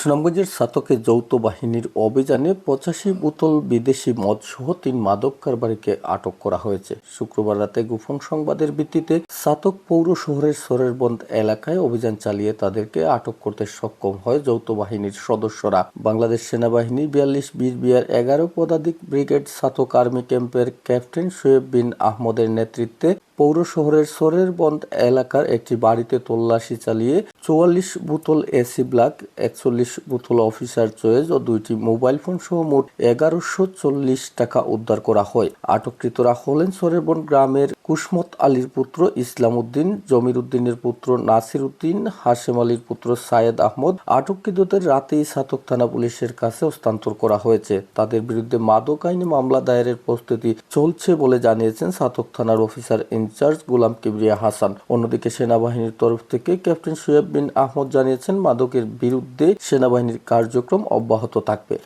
সুনামগঞ্জের সাতকে যৌথ বাহিনীর অভিযানে পঁচাশি বোতল বিদেশি মদসহ তিন মাদক কারবারিকে আটক করা হয়েছে। শুক্রবার রাতে গোপন সংবাদের ভিত্তিতে সাতক পৌর শহরের সরেরবন্দ এলাকায় অভিযান চালিয়ে তাদেরকে আটক করতে সক্ষম হয় যৌথ বাহিনীর সদস্যরা। বাংলাদেশ সেনাবাহিনী বিয়াল্লিশ বীর বিয়ার এগারো পদাতিক ব্রিগেড সাতক আর্মি ক্যাম্পের ক্যাপ্টেন শোয়েব বিন আহমদের নেতৃত্বে পৌর শহরের সরেরবন্দ এলাকার একটি বাড়িতে তল্লাশি চালিয়ে চুয়াল্লিশ বোতল এসি ব্ল্যাক, একচল্লিশ বোতল অফিসার চয়েস ও দুইটি মোবাইল ফোন সহ মোট এগারোশো চল্লিশ টাকা উদ্ধার করা হয়। আটককৃতরা হলেন সরেবন গ্রামের কুসমত আলীর পুত্র ইসলাম উদ্দিন জমির উদ্দিনের পুত্র নাসির উদ্দিন হাশেম আলীর পুত্র সায়েদ আহমদ আটককৃতদের রাতেই সাতক থানা পুলিশের কাছে হস্তান্তর করা হয়েছে। তাদের বিরুদ্ধে মাদক আইনে মামলা দায়েরের প্রস্তুতি চলছে বলে জানিয়েছেন সাতক থানার officer in charge Golam Kibria Hasan. অন্যদিকে সেনাবাহিনীর তরফ থেকে ক্যাপ্টেন সোয়েব বিন আহমদ জানিয়েছেন, মাদকের বিরুদ্ধে সেনাবাহিনীর কার্যক্রম অব্যাহত থাকবে।